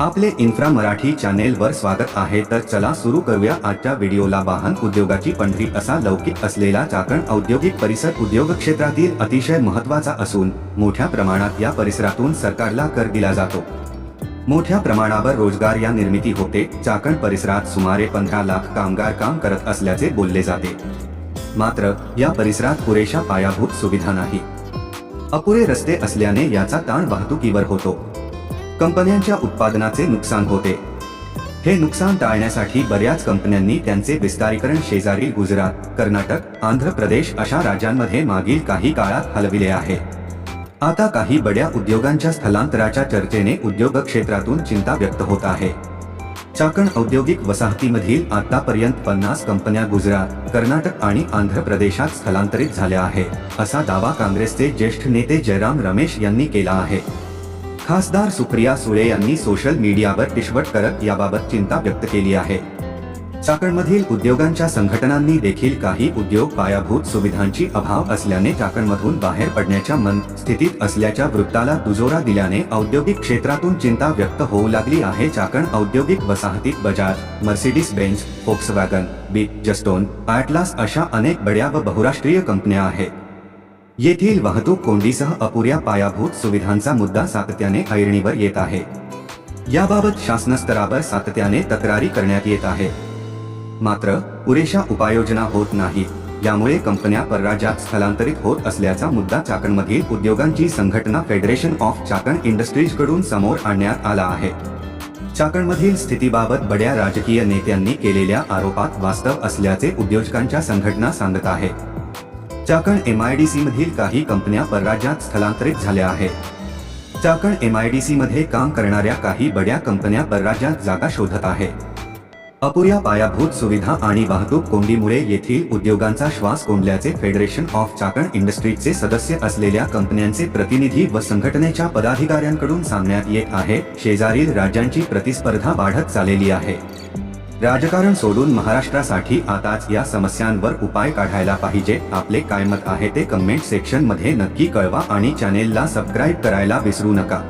आपले infra Marathi channel वर स्वागत आहे. तर चला सुरू करूया आजच्या व्हिडिओला. वाहन उद्योगाची पंढरी असा लौकिक असलेला चाकण औद्योगिक परिसर उद्योग क्षेत्रातील अतिशय महत्त्वाचा असून मोठ्या प्रमाणात या परिसरातून सरकारला कर दिला जातो. मोठ्या प्रमाणावर रोजगार या निर्मिती होते. चाकण परिसरात सुमारे पंधरा लाख कामगार काम करत असल्याचे बोलले जाते. मात्र या परिसरात पुरेशा पायाभूत सुविधा नाही. अपुरे रस्ते असल्याने याचा ताण वाहतुकीवर होतो. कंपन्यांच्या उत्पादनाचे नुकसान होते. हे नुकसान टाळण्यासाठी बऱ्याच कंपन्यांनी त्यांचे विस्तारीकरण शेजारील गुजरात कर्नाटक आंध्र प्रदेश अशा राज्यांमध्ये मागील काही काळात हलविले आहे. आता काही बड्या उद्योगांच्या स्थलांतराच्या चर्चेने उद्योग क्षेत्रातून चिंता व्यक्त होत आहे. चाकण औद्योगिक वसाहतीमधील आतापर्यंत पन्नास कंपन्या गुजरात कर्नाटक आणि आंध्र प्रदेशात स्थलांतरित झाल्या आहे असा दावा काँग्रेसचे ज्येष्ठ नेते जयराम रमेश यांनी केला आहे. खासदार सुप्रिया सुळे यांनी सोशल मीडियावर पिशवट करत याबाबत चिंता व्यक्त केली आहे. चाकणमधील उद्योगांच्या संघटनांनी देखील काही उद्योग पायाभूत सुविधांची अभाव असल्याने चाकणमधून बाहेर पडण्याच्या मन स्थितीत असल्याच्या वृत्ताला दुजोरा दिल्याने औद्योगिक क्षेत्रातून चिंता व्यक्त होऊ लागली आहे. चाकण औद्योगिक वसाहतीत बजाज मर्सिडीज बेंच फोक्सवॅगन बी जस्टोन ॲटलास अशा अनेक बड्या व बहुराष्ट्रीय कंपन्या आहेत. येथील वाहतूक कोंडीसह अपुऱ्या पायाभूत सुविधांचा मुद्दा सातत्याने ऐरणीवर येत आहे. याबाबत शासनस्तरावर सातत्याने तक्रारी करण्यात येत आहे. मात्र पुरेशा उपाययोजना होत नाही. यामुळे कंपन्या परराज्यात स्थलांतरित होत असल्याचा मुद्दा चाकणमधील उद्योगांची संघटना फेडरेशन ऑफ चाकण इंडस्ट्रीजकडून समोर आणण्यात आला आहे. चाकणमधील स्थितीबाबत बड्या राजकीय नेत्यांनी केलेल्या आरोपात वास्तव असल्याचे उद्योजकांच्या संघटना सांगत आहे. चाकण एमआयडीसी मधील काही कंपन्या परराज्यात स्थलांतरित झाल्या आहेत. चाकण एमआयडीसी मध्ये काम करणाऱ्या काही बड्या कंपन्या परराज्यात जागा शोधत आहेत. अपुऱ्या पायाभूत सुविधा आणि वाहतूक कोंडीमुळे येथील उद्योगांचा श्वास कोंडल्याचे फेडरेशन ऑफ चाकण इंडस्ट्रीजचे सदस्य असलेल्या कंपन्यांचे प्रतिनिधी व संघटनेच्या पदाधिकाऱ्यांकडून सांगण्यात येत आहे शेजारील राज्यांची प्रतिस्पर्धा वाढत चाललेली आहे. राजकारण सोडून महाराष्ट्रासाठी आताच या समस्यांवर उपाय काढायला पाहिजे. आपले काय मत आहे ते कमेंट सेक्शनमध्ये नक्की कळवा आणि चॅनेलला सबस्क्राईब करायला विसरू नका.